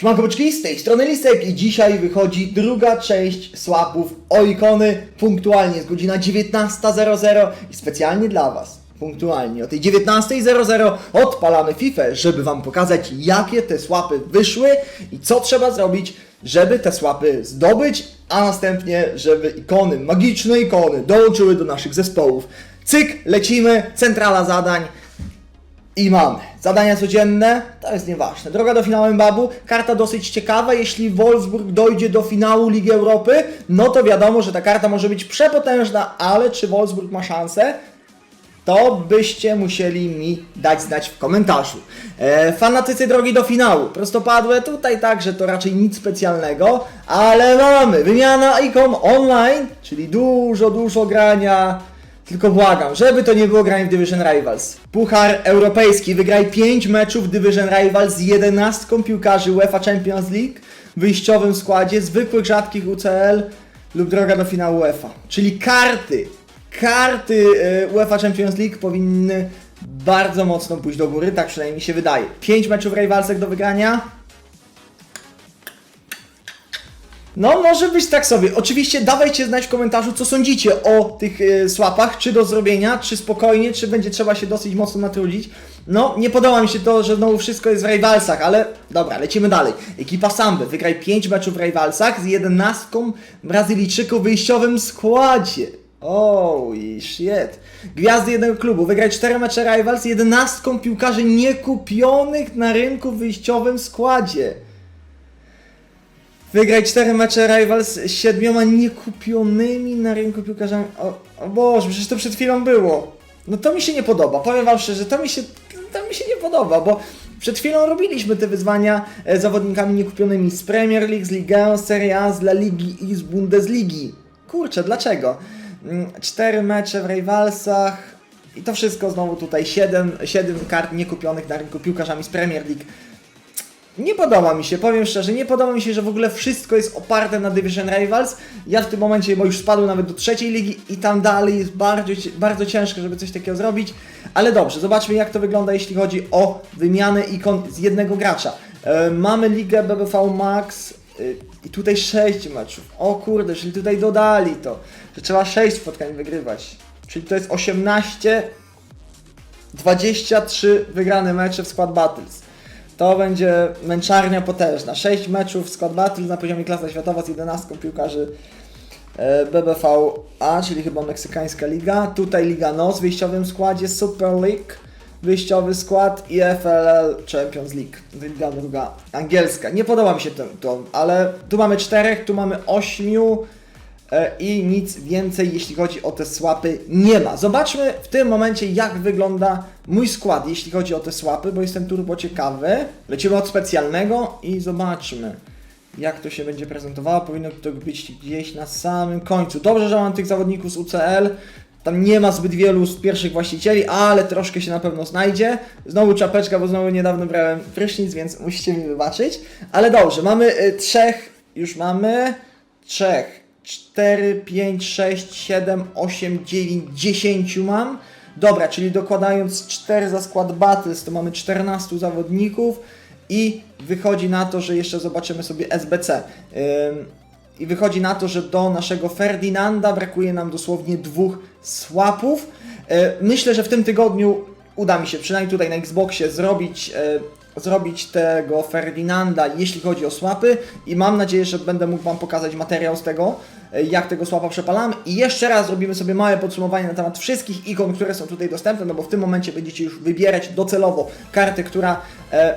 Siemanko byczki, z tej strony Lisek i dzisiaj wychodzi druga część swapów o ikony. Punktualnie jest godzina 19.00 i specjalnie dla Was, punktualnie o tej 19.00 odpalamy FIFA, żeby Wam pokazać jakie te swapy wyszły i co trzeba zrobić, żeby te swapy zdobyć, a następnie żeby ikony, magiczne ikony dołączyły do naszych zespołów. Cyk, lecimy, centrala zadań. I mamy. Zadania codzienne, to jest nieważne. Droga do finału Babu, karta dosyć ciekawa. Jeśli Wolfsburg dojdzie do finału Ligi Europy, no to wiadomo, że ta karta może być przepotężna, ale czy Wolfsburg ma szansę? To byście musieli mi dać znać w komentarzu. E, fanatycy drogi do finału. Prostopadłe tutaj także to raczej nic specjalnego, ale mamy wymiana ikon online, czyli dużo, dużo grania. Tylko błagam, żeby to nie było granie w Division Rivals. Puchar Europejski. Wygraj 5 meczów Division Rivals z 11 piłkarzy UEFA Champions League w wyjściowym składzie, zwykłych rzadkich UCL lub droga do finału UEFA. Czyli karty, karty e, UEFA Champions League powinny bardzo mocno pójść do góry, tak przynajmniej mi się wydaje. 5 meczów w Rivalsach do wygrania, No, może być tak sobie. Oczywiście dawajcie znać w komentarzu, co sądzicie o tych e, słapach, czy do zrobienia, czy spokojnie, czy będzie trzeba się dosyć mocno natrudzić. No, nie podoba mi się to, że znowu wszystko jest w Rivalsach, ale dobra, lecimy dalej. Ekipa Samby, wygraj 5 meczów w Rivalsach z 11 Brazylijczyków w wyjściowym składzie. Oh, shit. Gwiazdy jednego klubu. Wygraj 4 mecze Rivals z 11 piłkarzy niekupionych na rynku w wyjściowym składzie. Wygraj 4 mecze Rivals z siedmioma niekupionymi na rynku piłkarzami. O, o Boże, przecież to przed chwilą było. No to mi się nie podoba. Powiem wam szczerze, to mi się, to mi się nie podoba, bo przed chwilą robiliśmy te wyzwania e, zawodnikami niekupionymi z Premier League, z Ligue 1, z Serie A, z La Ligi i z Bundesligi. Kurczę, dlaczego? Mm, Cztery mecze w Rivalsach i to wszystko znowu tutaj 7, 7 kart niekupionych na rynku piłkarzami z Premier League. Nie podoba mi się, powiem szczerze, nie podoba mi się, że w ogóle wszystko jest oparte na Division Rivals. Ja w tym momencie, bo już spadłem nawet do trzeciej ligi i tam dalej jest bardzo, bardzo ciężko, żeby coś takiego zrobić. Ale dobrze, zobaczmy jak to wygląda, jeśli chodzi o wymianę ikon z jednego gracza. E, mamy ligę BBV Max e, i tutaj 6 meczów. O kurde, czyli tutaj dodali to, że trzeba 6 spotkań wygrywać. Czyli to jest 18, 23 wygrane mecze w Squad Battles. To będzie męczarnia potężna. 6 meczów Squad Battles na poziomie klasa światowa z 11 piłkarzy e, BBVA, czyli chyba meksykańska liga. Tutaj Liga NOS w wyjściowym składzie, Super League wyjściowy skład i FLL Champions League. Liga druga angielska. Nie podoba mi się to, ale tu mamy czterech, tu mamy ośmiu i nic więcej, jeśli chodzi o te swapy, nie ma. Zobaczmy w tym momencie, jak wygląda mój skład, jeśli chodzi o te swapy, bo jestem turbo ciekawy. Lecimy od specjalnego i zobaczmy, jak to się będzie prezentowało. Powinno to być gdzieś na samym końcu. Dobrze, że mam tych zawodników z UCL. Tam nie ma zbyt wielu z pierwszych właścicieli, ale troszkę się na pewno znajdzie. Znowu czapeczka, bo znowu niedawno brałem prysznic, więc musicie mi wybaczyć. Ale dobrze, mamy y, trzech, już mamy trzech, cztery, pięć, sześć, siedem, osiem, dziewięć, dziesięciu mam. Dobra, czyli dokładając 4 za skład Battles, to mamy 14 zawodników i wychodzi na to, że jeszcze zobaczymy sobie SBC. I wychodzi na to, że do naszego Ferdinanda brakuje nam dosłownie dwóch swapów. Yy, Myślę, że w tym tygodniu uda mi się, przynajmniej tutaj na Xboxie, zrobić, yy, zrobić tego Ferdinanda, jeśli chodzi o swapy i mam nadzieję, że będę mógł Wam pokazać materiał z tego, yy, jak tego swapa przepalamy i jeszcze raz zrobimy sobie małe podsumowanie na temat wszystkich ikon, które są tutaj dostępne, no bo w tym momencie będziecie już wybierać docelowo kartę, która e,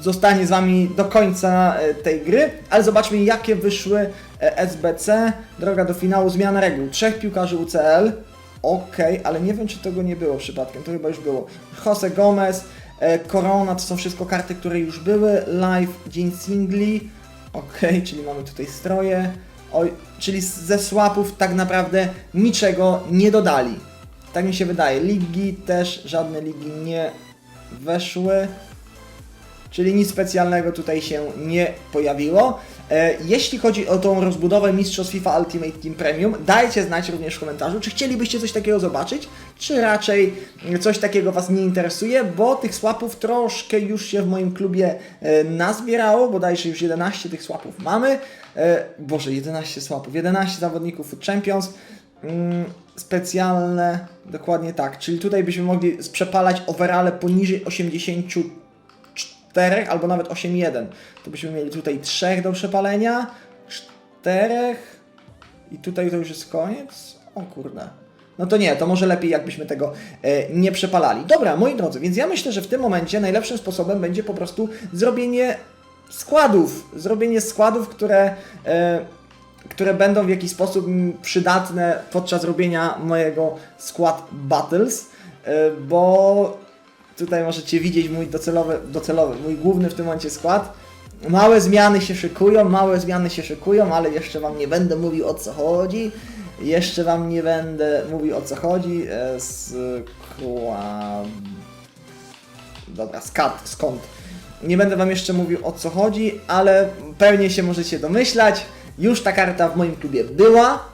zostanie z Wami do końca e, tej gry, ale zobaczmy jakie wyszły e, SBC, droga do finału, zmiana reguł, trzech piłkarzy UCL, Okej, ale nie wiem, czy tego nie było przypadkiem. To chyba już było. Jose Gomez, e, Corona, to są wszystko karty, które już były. Live, dzień singli. Okej, czyli mamy tutaj stroje. Oj, czyli ze swapów tak naprawdę niczego nie dodali. Tak mi się wydaje. Ligi też, żadne ligi nie weszły. Czyli nic specjalnego tutaj się nie pojawiło. E, Jeśli chodzi o tą rozbudowę Mistrzostw FIFA Ultimate Team Premium, dajcie znać również w komentarzu, czy chcielibyście coś takiego zobaczyć, czy raczej coś takiego Was nie interesuje, bo tych swapów troszkę już się w moim klubie e, nazbierało, bodajże już 11 tych swapów mamy. E, Boże, 11 swapów, 11 zawodników Food Champions. Mm, Specjalne, dokładnie tak, czyli tutaj byśmy mogli przepalać overale poniżej 84 albo nawet 8.1. To byśmy mieli tutaj 3 do przepalenia, 4 i tutaj to już jest koniec. O kurde. No to nie, to może lepiej jakbyśmy tego e, nie przepalali. Dobra, moi drodzy, więc ja myślę, że w tym momencie najlepszym sposobem będzie po prostu zrobienie składów. Zrobienie składów, które, e, które będą w jakiś sposób przydatne podczas robienia mojego skład battles, e, bo tutaj możecie widzieć mój docelowy, docelowy, mój główny w tym momencie skład. Małe zmiany się szykują, małe zmiany się szykują, ale jeszcze Wam nie będę mówił o co chodzi. Jeszcze Wam nie będę mówił o co chodzi. E, Skład... Dobra, skąd, skąd? Nie będę Wam jeszcze mówił o co chodzi, ale pewnie się możecie domyślać. Już ta karta w moim klubie była,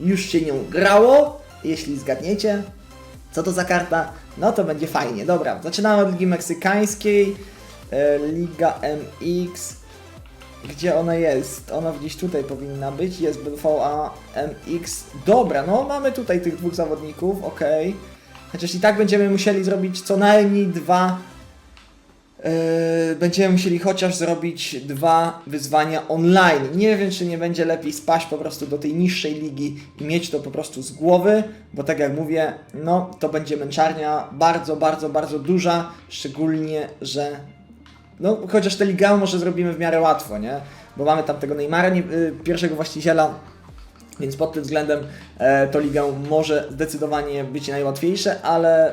już się nią grało. Jeśli zgadniecie, co to za karta, no to będzie fajnie. Dobra, zaczynamy od Ligi Meksykańskiej. E, Liga MX. Gdzie ona jest? Ona gdzieś tutaj powinna być. Jest BVA MX. Dobra, no mamy tutaj tych dwóch zawodników, ok. Chociaż i tak będziemy musieli zrobić co najmniej dwa. Yy, będziemy musieli chociaż zrobić dwa wyzwania online. Nie wiem, czy nie będzie lepiej spaść po prostu do tej niższej ligi i mieć to po prostu z głowy, bo tak jak mówię, no to będzie męczarnia bardzo, bardzo, bardzo duża, szczególnie, że no chociaż tę ligę może zrobimy w miarę łatwo, nie? Bo mamy tam tego Neymara, nie, y, pierwszego właściciela, więc pod tym względem e, to ligę może zdecydowanie być najłatwiejsze, ale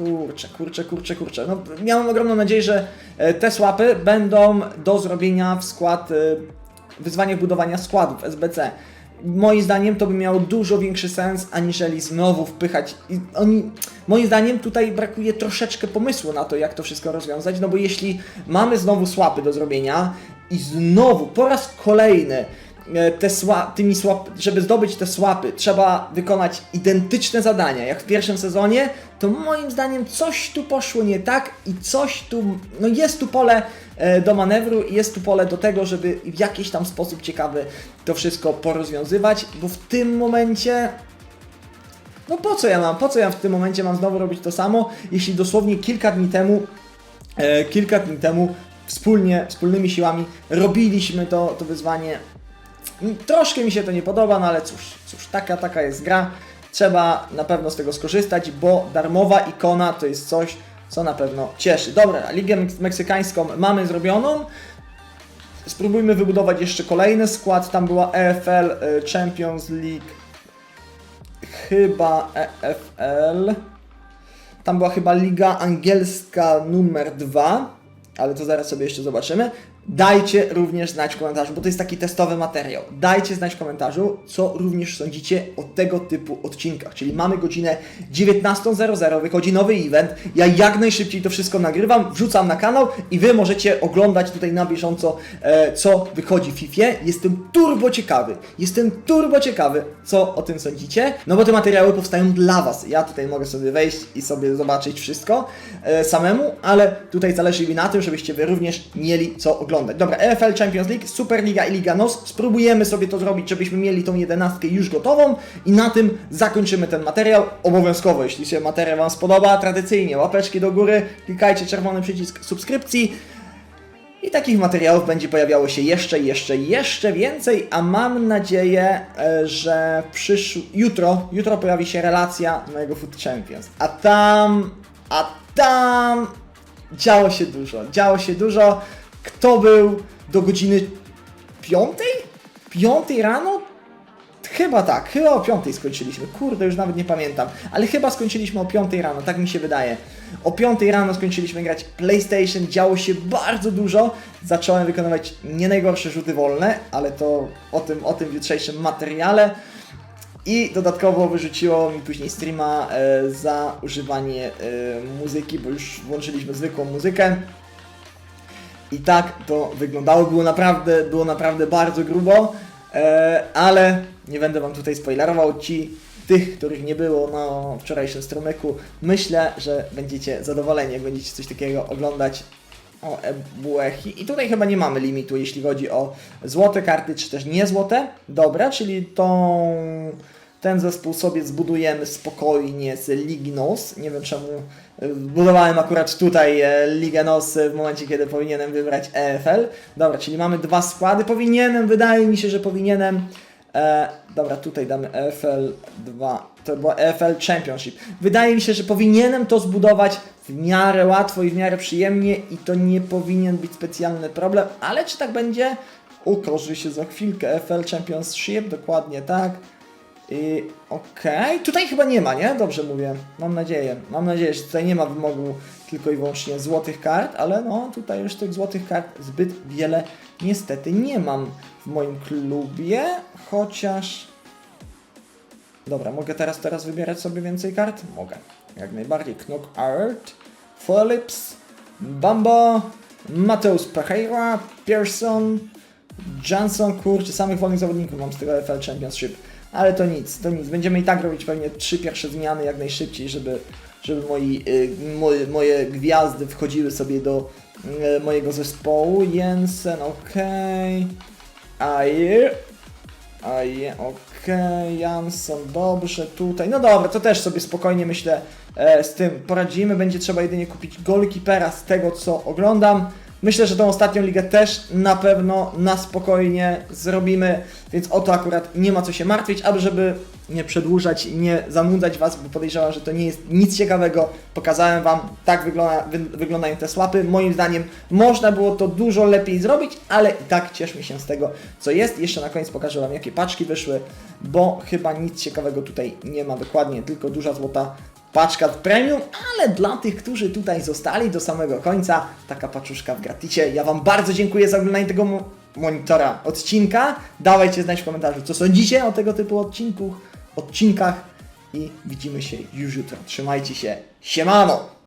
kurczę, kurczę, kurczę, kurczę. No, miałem ogromną nadzieję, że e, te słapy będą do zrobienia w skład, e, wyzwanie budowania składów SBC. Moim zdaniem to by miało dużo większy sens, aniżeli znowu wpychać. I oni, moim zdaniem tutaj brakuje troszeczkę pomysłu na to, jak to wszystko rozwiązać, no bo jeśli mamy znowu słapy do zrobienia i znowu po raz kolejny te sła, tymi słap, żeby zdobyć te słapy, trzeba wykonać identyczne zadania jak w pierwszym sezonie, to moim zdaniem coś tu poszło nie tak i coś tu, no jest tu pole e, do manewru i jest tu pole do tego, żeby w jakiś tam sposób ciekawy to wszystko porozwiązywać, bo w tym momencie no po co ja mam, po co ja w tym momencie mam znowu robić to samo, jeśli dosłownie kilka dni temu, e, kilka dni temu wspólnie, wspólnymi siłami robiliśmy to, to wyzwanie. Troszkę mi się to nie podoba, no ale cóż, cóż, taka, taka jest gra. Trzeba na pewno z tego skorzystać, bo darmowa ikona to jest coś, co na pewno cieszy. Dobra, Ligę Meks- Meksykańską mamy zrobioną. Spróbujmy wybudować jeszcze kolejny skład. Tam była EFL e, Champions League chyba EFL. Tam była chyba Liga Angielska numer 2, ale to zaraz sobie jeszcze zobaczymy. Dajcie również znać w komentarzu, bo to jest taki testowy materiał. Dajcie znać w komentarzu, co również sądzicie o tego typu odcinkach. Czyli mamy godzinę 19.00, wychodzi nowy event. Ja jak najszybciej to wszystko nagrywam, wrzucam na kanał i Wy możecie oglądać tutaj na bieżąco, e, co wychodzi w FIFA. Jestem turbo ciekawy, jestem turbo ciekawy, co o tym sądzicie. No bo te materiały powstają dla Was. Ja tutaj mogę sobie wejść i sobie zobaczyć wszystko e, samemu, ale tutaj zależy mi na tym, żebyście Wy również mieli co oglądać. Dobra, EFL Champions League, Superliga i Liga NOS. Spróbujemy sobie to zrobić, żebyśmy mieli tą jedenastkę już gotową i na tym zakończymy ten materiał. Obowiązkowo, jeśli się materiał Wam spodoba, tradycyjnie łapeczki do góry, klikajcie czerwony przycisk subskrypcji. I takich materiałów będzie pojawiało się jeszcze, jeszcze, jeszcze więcej, a mam nadzieję, e, że przysz... jutro, jutro pojawi się relacja mojego Food Champions. A tam, a tam działo się dużo, działo się dużo. Kto był do godziny piątej? Piątej rano? Chyba tak, chyba o 5 skończyliśmy. Kurde, już nawet nie pamiętam. Ale chyba skończyliśmy o 5 rano, tak mi się wydaje. O 5 rano skończyliśmy grać PlayStation, działo się bardzo dużo. Zacząłem wykonywać nie najgorsze rzuty wolne, ale to o tym, o tym w jutrzejszym materiale. I dodatkowo wyrzuciło mi później streama e, za używanie e, muzyki, bo już włączyliśmy zwykłą muzykę. I tak to wyglądało. Było naprawdę, było naprawdę bardzo grubo, e, ale nie będę wam tutaj spoilerował. Ci, tych, których nie było na wczorajszym strumyku, myślę, że będziecie zadowoleni, jak będziecie coś takiego oglądać. O, Ebuechi. I tutaj chyba nie mamy limitu, jeśli chodzi o złote karty, czy też niezłote. Dobra, czyli tą, ten zespół sobie zbudujemy spokojnie z Lignos. Nie wiem czemu e, budowałem akurat tutaj e, Ligę NOS w momencie, kiedy powinienem wybrać EFL. Dobra, czyli mamy dwa składy. Powinienem, wydaje mi się, że powinienem. E, dobra, tutaj damy EFL 2. To była EFL Championship. Wydaje mi się, że powinienem to zbudować w miarę łatwo i w miarę przyjemnie i to nie powinien być specjalny problem, ale czy tak będzie? Ukorzy się za chwilkę. EFL Championship, dokładnie tak. I okej, tutaj chyba nie ma, nie? Dobrze mówię. Mam nadzieję. Mam nadzieję, że tutaj nie ma wymogu tylko i wyłącznie złotych kart, ale no tutaj już tych złotych kart zbyt wiele niestety nie mam w moim klubie, chociaż... Dobra, mogę teraz teraz wybierać sobie więcej kart? Mogę. Jak najbardziej. Knockout, Phillips, Bamba, Mateusz Pereira, Pearson, Johnson, kurczę, samych wolnych zawodników mam z tego FL Championship. Ale to nic, to nic. Będziemy i tak robić pewnie trzy pierwsze zmiany jak najszybciej, żeby, żeby moi, y, moje, moje gwiazdy wchodziły sobie do y, mojego zespołu. Jensen, okej. Aje. Aje, okej. Jansson, dobrze, tutaj. No dobra, to też sobie spokojnie myślę e, z tym poradzimy. Będzie trzeba jedynie kupić goalkeepera z tego, co oglądam. Myślę, że tą ostatnią ligę też na pewno na spokojnie zrobimy, więc o to akurat nie ma co się martwić, aby żeby nie przedłużać, nie zanudzać Was, bo podejrzewam, że to nie jest nic ciekawego. Pokazałem Wam, tak wygląda, wy, wyglądają te słapy. Moim zdaniem można było to dużo lepiej zrobić, ale i tak cieszmy się z tego, co jest. Jeszcze na koniec pokażę Wam, jakie paczki wyszły, bo chyba nic ciekawego tutaj nie ma dokładnie, tylko duża złota paczka premium, ale dla tych, którzy tutaj zostali do samego końca, taka paczuszka w graticie. Ja Wam bardzo dziękuję za oglądanie tego mo- monitora odcinka. Dawajcie znać w komentarzu, co sądzicie o tego typu odcinku, odcinkach i widzimy się już jutro. Trzymajcie się. Siemano!